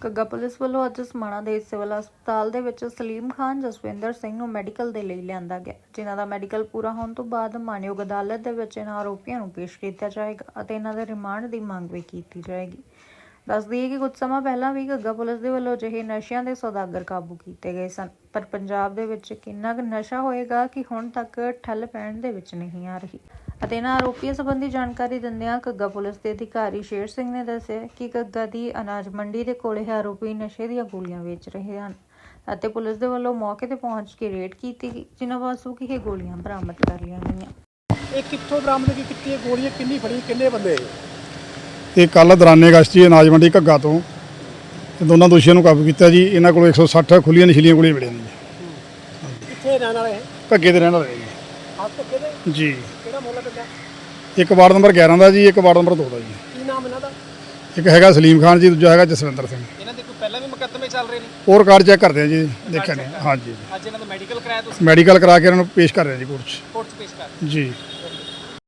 ਕੱਗਾ police ਵੱਲੋਂ ਅੱਜ ਸਮਾਣਾ ਦੇ ਸਿਵਲ ਹਸਪਤਾਲ ਦੇ ਵਿੱਚ ਸਲੀਮ ਖਾਨ ਜਸਵਿੰਦਰ ਸਿੰਘ ਨੂੰ ਮੈਡੀਕਲ ਦੇ ਲਈ ਲਿਆਂਦਾ ਗਿਆ, ਜਿਨ੍ਹਾਂ ਦਾ ਮੈਡੀਕਲ ਪੂਰਾ ਹੋਣ ਤੋਂ ਬਾਅਦ ਮਾਨਯੋਗ ਅਦਾਲਤ ਦੇ ਵਿੱਚ ਇਹਨਾਂ ਆਰੋਪੀਆਂ ਨੂੰ ਪੇਸ਼ ਕੀਤਾ ਜਾਏਗਾ ਅਤੇ ਇਹਨਾਂ ਦੇ ਰਿਮਾਂਡ ਦੀ ਮੰਗ ਵੀ ਕੀਤੀ ਜਾਏਗੀ। ਦੱਸ ਦਈਏ ਕਿ ਕੁਝ ਸਮਾਂ ਪਹਿਲਾਂ ਵੀ ਘੱਗਾ ਪੁਲਿਸ ਦੇ ਵੱਲੋਂ ਅਜਿਹੇ ਨਸ਼ਿਆਂ ਦੇ ਸੌਦਾਗਰ ਕਾਬੂ ਕੀਤੇ ਗਏ ਸਨ, ਪਰ ਪੰਜਾਬ ਦੇ ਵਿੱਚ ਕਿੰਨਾ ਕੁ ਨਸ਼ਾ ਹੋਏਗਾ ਕਿ ਹੁਣ ਤੱਕ ਠੱਲ ਪੈਣ ਦੇ ਵਿੱਚ ਨਹੀਂ ਆ ਰਹੀ। ਅਤੇ ਇਹਨਾਂ ਆਰੋਪੀਆਂ ਸੰਬੰਧੀ ਜਾਣਕਾਰੀ ਦਿੰਦਿਆਂ ਘੱਗਾ ਪੁਲਿਸ ਦੇ ਅਧਿਕਾਰੀ ਸ਼ੇਰ ਸਿੰਘ ਨੇ ਦੱਸਿਆ ਕਿ ਘੱਗਾ ਦੀ ਅਨਾਜ ਮੰਡੀ ਦੇ ਕੋਲੇ ਆਰੋਪੀ ਨਸ਼ੇ ਦੀਆਂ ਗੋਲੀਆਂ ਵੇਚ ਰਹੇ ਹਨ ਅਤੇ ਪੁਲਿਸ ਦੇ ਵੱਲੋਂ ਮੌਕੇ ਤੇ ਪਹੁੰਚ ਕੇ ਰੇਡ ਕੀਤੀ ਜਿਨ੍ਹਾਂ ਪਾਸੋਂ ਕਿ ਇਹ ਗੋਲੀਆਂ ਬਰਾਮਦ ਕਰ ਲਈਆਂ ਗਈਆਂ। ਇਹ ਕਿੱਥੋਂ ਬਰਾਮਦ ਕੀਤੀ ਹੈ ਗੋਲੀਆਂ ਕਿੰਨੀ ਫੜੀ? ਕਿੰਨੇ ਬੰਦੇ? ਇਹ ਕੱਲ ਦੌਰਾਨੇ ਅਗਸਤ 'ਚ ਅਨਾਜ ਮੰਡੀ ਘੱਗਾ ਤੋਂ ਇਹ ਦੋਨਾਂ ਦੋਸ਼ੀਆਂ ਨੂੰ ਕਾਬੂ ਕੀਤਾ ਜੀ। ਇਹਨਾਂ ਕੋਲ 160 ਖੁੱਲੀਆਂ ਨਸ਼ੀਲੀਆਂ ਗੋਲੀਆਂ ਮਿਲੀਆਂ ਨੇ ਕਿੱਥੇ ਰਹਿਣ ਵਾਲੇ ਹੈ? ਘੱਗੇ ਦੇ ਰਹਿਣ ਵਾਲੇ ਜੀ। ਜੀ। ਕਿਹੜਾ ਮੁੱਲਾ ਪਿੰਡਾ ਇੱਕ ਵਾਰਡ ਨੰਬਰ 11 ਦਾ ਜੀ ਇੱਕ ਵਾਰਡ ਨੰਬਰ 2 ਦਾ ਜੀ। ਕੀ ਨਾਮ ਇਹਨਾਂ ਦਾ? ਇੱਕ ਹੈਗਾ ਸਲੀਮ ਖਾਨ ਜੀ ਦੂਜਾ ਹੈਗਾ ਜਸਵਿੰਦਰ ਸਿੰਘ। ਇਹਨਾਂ ਦੇ ਕੋਈ ਪਹਿਲਾਂ ਵੀ ਮੁਕੱਦਮੇ ਚੱਲ ਰਹੇ ਨੇ? ਹੋਰ ਕਾਰਡ ਚੈੱਕ ਕਰਦੇ ਆ ਜੀ ਦੇਖਿਆ ਨੇ ਹਾਂਜੀ। ਅੱਜ ਇਹਨਾਂ ਦਾ ਮੈਡੀਕਲ ਕਰਾਇਆ ਤੁਸੀਂ? ਮੈਡੀਕਲ ਕਰਾ ਕੇ ਇਹਨਾਂ ਨੂੰ ਪੇਸ਼ ਕਰ ਰਹੇ ਆ ਜੀ ਕੋਰਟ 'ਚ। ਕੋਰਟ 'ਚ ਪੇਸ਼ ਕਰ ਜੀ।